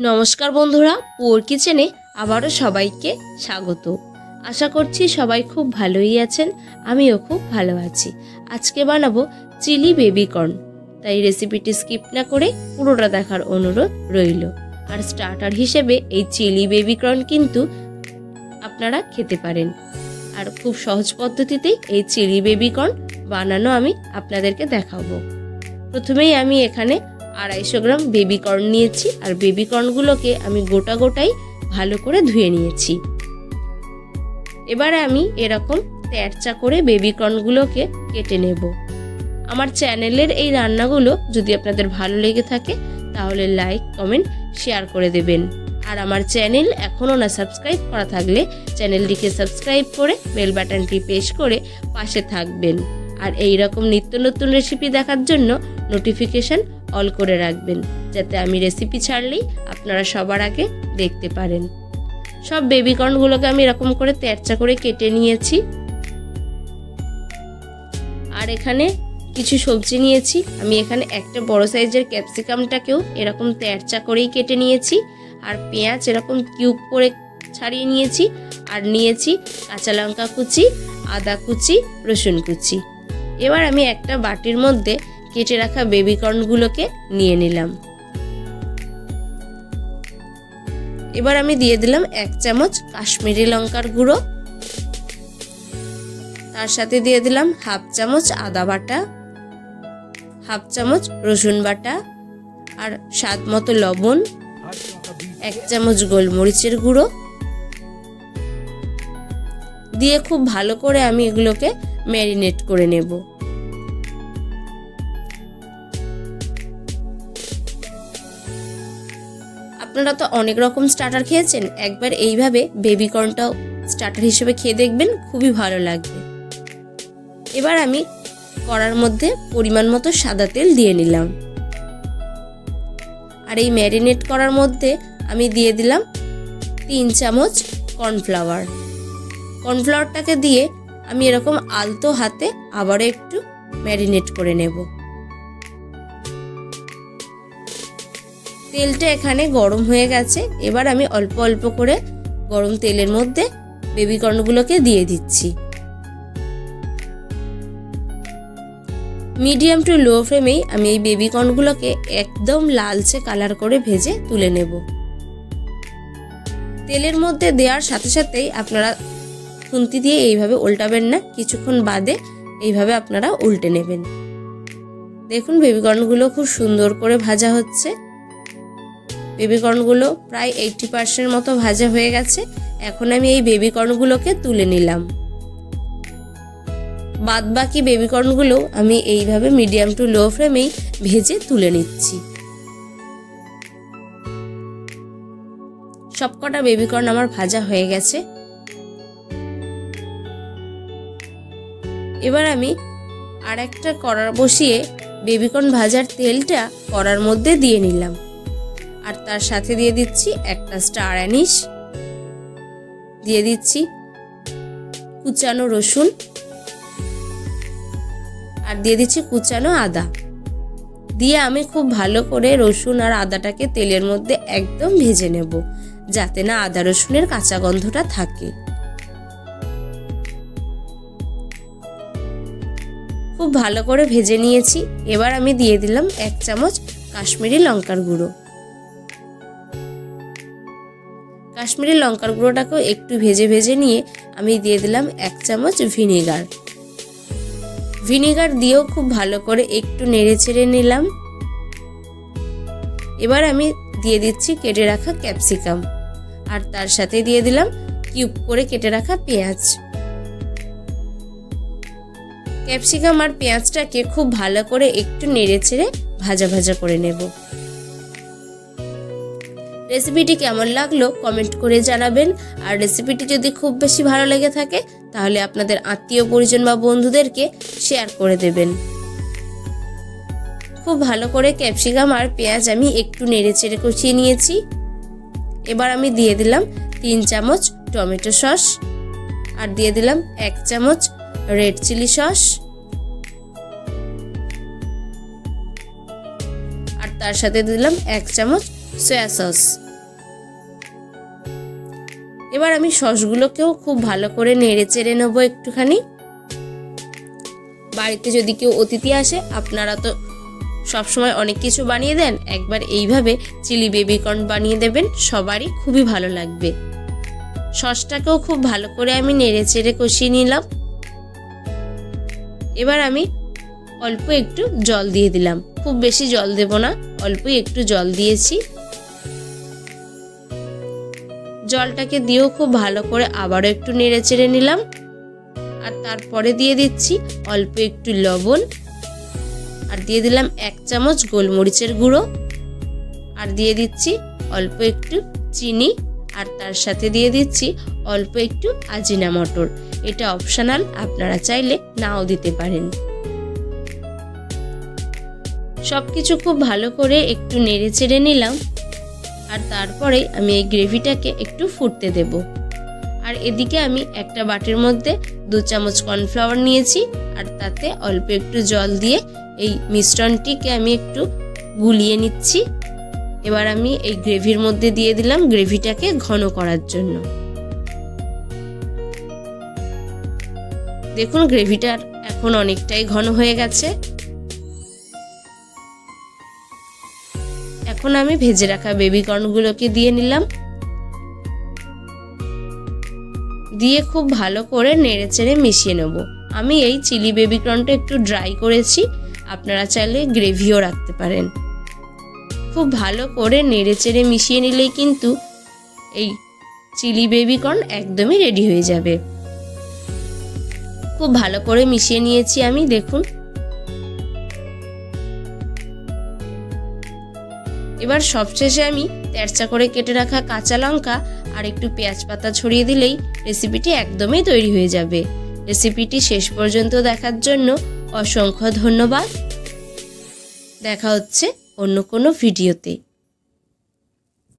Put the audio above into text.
নমস্কার বন্ধুরা পুয়ার কিচেনে আবারও সবাইকে স্বাগত। আশা করছি সবাই খুব ভালোই আছেন, আমিও খুব ভালো আছি। আজকে বানাবো চিলি বেবি কর্ন। তাই রেসিপিটি স্কিপ না করে পুরোটা দেখার অনুরোধ রইল। আর স্টার্টার হিসেবে এই চিলি বেবি কর্ন কিন্তু আপনারা খেতে পারেন। আর খুব সহজ পদ্ধতিতেই এই চিলি বেবি কর্ন বানানো আমি আপনাদেরকে দেখাবো। প্রথমেই আমি এখানে আড়াইশো গ্রাম বেবি কর্ন নিয়েছি, আর বেবি কর্নগুলোকে আমি গোটা গোটাই ভালো করে ধুয়ে নিয়েছি। এবারে আমি এরকম তেরচা করে বেবি কর্নগুলোকে কেটে নেব। আমার চ্যানেলের এই রান্নাগুলো যদি আপনাদের ভালো লেগে থাকে, তাহলে লাইক কমেন্ট শেয়ার করে দেবেন। আর আমার চ্যানেল এখনও না সাবস্ক্রাইব করা থাকলে চ্যানেলটিকে সাবস্ক্রাইব করে বেল বাটনটি প্রেস করে পাশে থাকবেন। আর এই রকম নিত্য নতুন রেসিপি দেখার জন্য নোটিফিকেশান অল করে রাখবেন, যাতে আমি রেসিপি ছাড়লেই আপনারা সবার আগে দেখতে পারেন। সব বেবি কর্নগুলোকে আমি এরকম করে তেরচা করে কেটে নিয়েছি। আর এখানে কিছু সবজি নিয়েছি। আমি এখানে একটা বড় সাইজের ক্যাপসিকামটাকেও এরকম তেরচা করেই কেটে নিয়েছি। আর পেঁয়াজ এরকম কিউব করে ছাড়িয়ে নিয়েছি। আর নিয়েছি কাঁচা লঙ্কা কুচি, আদা কুচি, রসুন কুচি। এবার আমি একটা বাটির মধ্যে কেটে রাখা বেবি কর্নগুলোকে নিয়ে নিলাম। এবার আমি দিয়ে দিলাম এক চামচ কাশ্মীরি লঙ্কার গুঁড়ো। তার সাথে দিয়ে দিলাম হাফ চামচ আদা বাটা, হাফ চামচ রসুন বাটা আর স্বাদ মতো লবণ, এক চামচ গোলমরিচের গুঁড়ো। দিয়ে খুব ভালো করে আমি এগুলোকে ম্যারিনেট করে নেব। আপনারা তো অনেক রকম স্টার্টার খেয়েছেন। একবার এইভাবে বেবি কর্নটাও স্টার্টার হিসেবে খেয়ে দেখবেন, খুবই ভালো লাগবে। এবার আমি কড়ার মধ্যে পরিমাণ মতো সাদা তেল দিয়ে নিলাম। আর এই ম্যারিনেট করার মধ্যে আমি দিয়ে দিলাম তিন চামচ কর্নফ্লাওয়ার কর্নফ্লাওয়ারটাকে দিয়ে আমি এরকম আলতো হাতে আবারও একটু ম্যারিনেট করে নেব। তেলটা এখানে গরম হয়ে গেছে। এবার আমি অল্প অল্প করে গরম তেলের মধ্যে বেবি কর্নগুলোকে দিয়ে দিচ্ছি। মিডিয়াম টু লো ফ্লেমেই আমি এই বেবি কর্নগুলোকে একদম লালচে কালার করে ভেজে তুলে নেব। তেলের মধ্যে দেওয়ার সাথে সাথেই আপনারা খুন্তি দিয়ে এইভাবে উল্টাবেন না, কিছুক্ষণ বাদে এইভাবে আপনারা উল্টে নেবেন। দেখুন বেবিকর্নগুলো খুব সুন্দর করে ভাজা হচ্ছে। বেবিকর্নগুলো প্রায় এইটটি পার্সেন্ট মতো ভাজা হয়ে গেছে। এখন আমি এই বেবিকর্নগুলোকে তুলে নিলাম। বাদ বাকি বেবিকর্নগুলো আমি এইভাবে মিডিয়াম টু লো ফ্লেমেই ভেজে তুলে নিচ্ছি। সবকটা বেবিকর্ন আমার ভাজা হয়ে গেছে। এবার আমি আর একটা কড়া বসিয়ে বেবিকর্ন ভাজার তেলটা কড়ার মধ্যে দিয়ে নিলাম। আর তার সাথে দিয়ে দিচ্ছি একটা স্টার অ্যানিশ। দিয়ে দিচ্ছি কুচানো রসুন। আর দিয়ে দিচ্ছি কুচানো আদা। দিয়ে আমি খুব ভালো করে রসুন আর আদাটাকে তেলের মধ্যে একদম ভেজে নেব, যাতে না আদা রসুনের কাঁচা গন্ধটা থাকে। খুব ভালো করে ভেজে নিয়েছি। এবার আমি দিয়ে দিলাম এক চামচ কাশ্মীরি লঙ্কার গুঁড়ো। কাশ্মীরি লঙ্কার গুঁড়োটাকেও একটু ভেজে ভেজে নিয়ে আমি দিয়ে দিলাম এক চামচ ভিনেগার। ভিনেগার দিয়েও খুব ভালো করে একটু নেড়ে চেড়ে নিলাম। এবার আমি দিয়ে দিচ্ছি কেটে রাখা ক্যাপসিকাম। আর তার সাথে দিয়ে দিলাম কিউব করে কেটে রাখা পেঁয়াজ। ক্যাপসিকাম আর পেঁয়াজটাকে খুব ভালো করে একটু নেড়ে চেড়ে ভাজা ভাজা করে নেব। রেসিপিটি কেমন লাগল কমেন্ট করে জানাবেন। আর রেসিপিটি যদি খুব বেশি ভালো লেগে থাকে, তাহলে আপনাদের আত্মীয় পরিজন বা বন্ধুদেরকে শেয়ার করে দেবেন। খুব ভালো করে ক্যাপসিকাম আর পেঁয়াজ আমি একটু নেড়ে চেড়ে কষিয়ে নিয়েছি। এবার আমি দিয়ে দিলাম তিন চামচ টমেটো সস আর দিয়ে দিলাম এক চামচ রেড চিলি সস। আর তার সাথে দিলাম এক চামচ সয়া সস এবার আমি সসগুলোকেও খুব ভালো করে নেড়ে চেড়ে নেব একটুখানি। বাড়িতে যদি কেউ অতিথি আসে, আপনারা তো সবসময় অনেক কিছু বানিয়ে দেন, একবার এইভাবে চিলি বেবিকর্ন বানিয়ে দেবেন, সবারই খুবই ভালো লাগবে। সসটাকেও খুব ভালো করে আমি নেড়ে চেড়ে কষিয়ে নিলাম। এবার আমি অল্প একটু জল দিয়ে দিলাম। খুব বেশি জল দেব না, অল্পই একটু জল দিয়েছি। জলটাকে দিয়েও খুব ভালো করে আবারও একটু নেড়ে চেড়ে নিলাম। আর তারপরে দিয়ে দিচ্ছি অল্প একটু লবণ। আর দিয়ে দিলাম এক চামচ গোলমরিচের গুঁড়ো। আর দিয়ে দিচ্ছি অল্প একটু চিনি। আর তার সাথে দিয়ে দিচ্ছি অল্প একটু আজিনা মটর। এটা অপশনাল, আপনারা চাইলে নাও দিতে পারেন। সব কিছু খুব ভালো করে একটু নেড়ে চেড়ে নিলাম। আর তারপরে আমি এই গ্রেভিটাকে একটু ফুটতে দেব। আর এদিকে আমি একটা বাটির মধ্যে দু চামচ কর্নফ্লাওয়ার নিয়েছি আর তাতে অল্প একটু জল দিয়ে এই মিশ্রণটিকে আমি একটু গুলিয়ে নিচ্ছি। এবার আমি এই গ্রেভির মধ্যে দিয়ে দিলাম গ্রেভিটাকে ঘন করার জন্য। দেখুন গ্রেভিটার এখন অনেকটাই ঘন হয়ে গেছে। এখন আমি ভেজে রাখা বেবি কর্নগুলোকে দিয়ে নিলাম। দিয়ে খুব ভালো করে নেড়ে চেড়ে মিশিয়ে নেব। আমি এই চিলি বেবি কর্নটা একটু ড্রাই করেছি, আপনারা চাইলে গ্রেভিও রাখতে পারেন। খুব ভালো করে নেড়ে চেড়ে মিশিয়ে নিলেই কিন্তু এই চিলি বেবি কর্ন একদমই রেডি হয়ে যাবে। খুব ভালো করে মিশিয়ে নিয়েছি আমি, দেখুন। এবার সবশেষে আমি তেরচা করে কেটে রাখা কাঁচা লঙ্কা আর একটু পেঁয়াজ পাতা ছড়িয়ে দিলেই রেসিপিটি একদমই তৈরি হয়ে যাবে। রেসিপিটি শেষ পর্যন্ত দেখার জন্য অসংখ্য ধন্যবাদ। দেখা হচ্ছে অন্য কোনো ভিডিওতে।